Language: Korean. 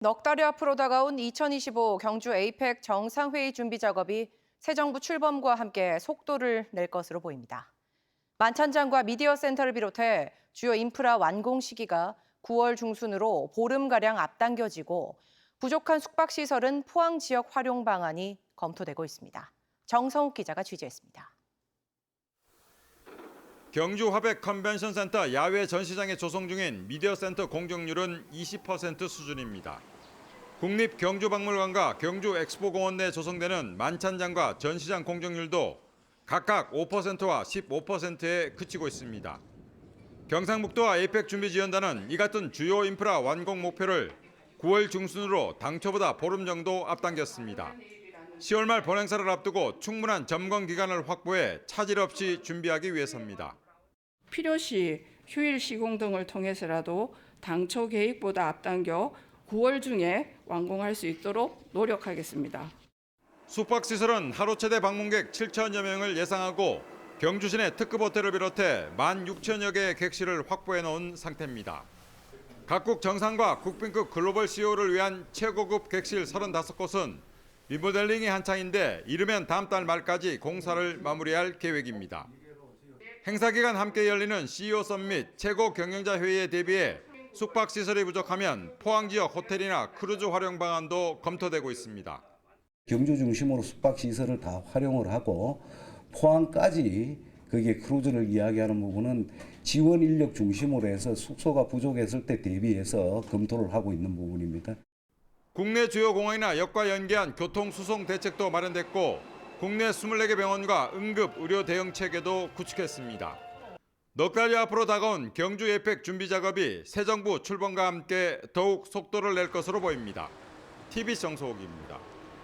넉 달여 앞으로 다가온 2025 경주 에이펙 정상회의 준비 작업이 새 정부 출범과 함께 속도를 낼 것으로 보입니다. 만찬장과 미디어 센터를 비롯해 주요 인프라 완공 시기가 9월 중순으로 보름가량 앞당겨지고 부족한 숙박시설은 포항 지역 활용 방안이 검토되고 있습니다. 정성욱 기자가 취재했습니다. 경주 화백 컨벤션 센터 야외 전시장에 조성 중인 미디어 센터 공정률은 20% 수준입니다. 국립 경주박물관과 경주 엑스포공원 내 조성되는 만찬장과 전시장 공정률도 각각 5%와 15%에 그치고 있습니다. 경상북도와 에이펙 준비지원단은 이 같은 주요 인프라 완공 목표를 9월 중순으로 당초보다 보름 정도 앞당겼습니다. 10월 말 본행사를 앞두고 충분한 점검 기간을 확보해 차질 없이 준비하기 위해서입니다. 필요시 휴일 시공 등을 통해서라도 당초 계획보다 앞당겨 9월 중에 완공할 수 있도록 노력하겠습니다. 숙박시설은 하루 최대 방문객 7천여 명을 예상하고 경주 시내 특급 호텔을 비롯해 1만 6천여 개의 객실을 확보해 놓은 상태입니다. 각국 정상과 국빈급 글로벌 CEO를 위한 최고급 객실 35곳은 리모델링이 한창인데 이르면 다음 달 말까지 공사를 마무리할 계획입니다. 행사 기간 함께 열리는 CEO 썸밋 최고 경영자 회의에 대비해 숙박 시설이 부족하면 포항 지역 호텔이나 크루즈 활용 방안도 검토되고 있습니다. 경주 중심으로 숙박 시설을 다 활용을 하고 포항까지 거기에 크루즈를 이야기하는 부분은 지원 인력 중심으로 해서 숙소가 부족했을 때 대비해서 검토를 하고 있는 부분입니다. 국내 주요 공항이나 역과 연계한 교통 수송 대책도 마련됐고 국내 24개 병원과 응급 의료 대응 체계도 구축했습니다. 넉 달여 앞으로 다가온 경주 에펙 준비 작업이 새 정부 출범과 함께 더욱 속도를 낼 것으로 보입니다. TV 정소욱입니다.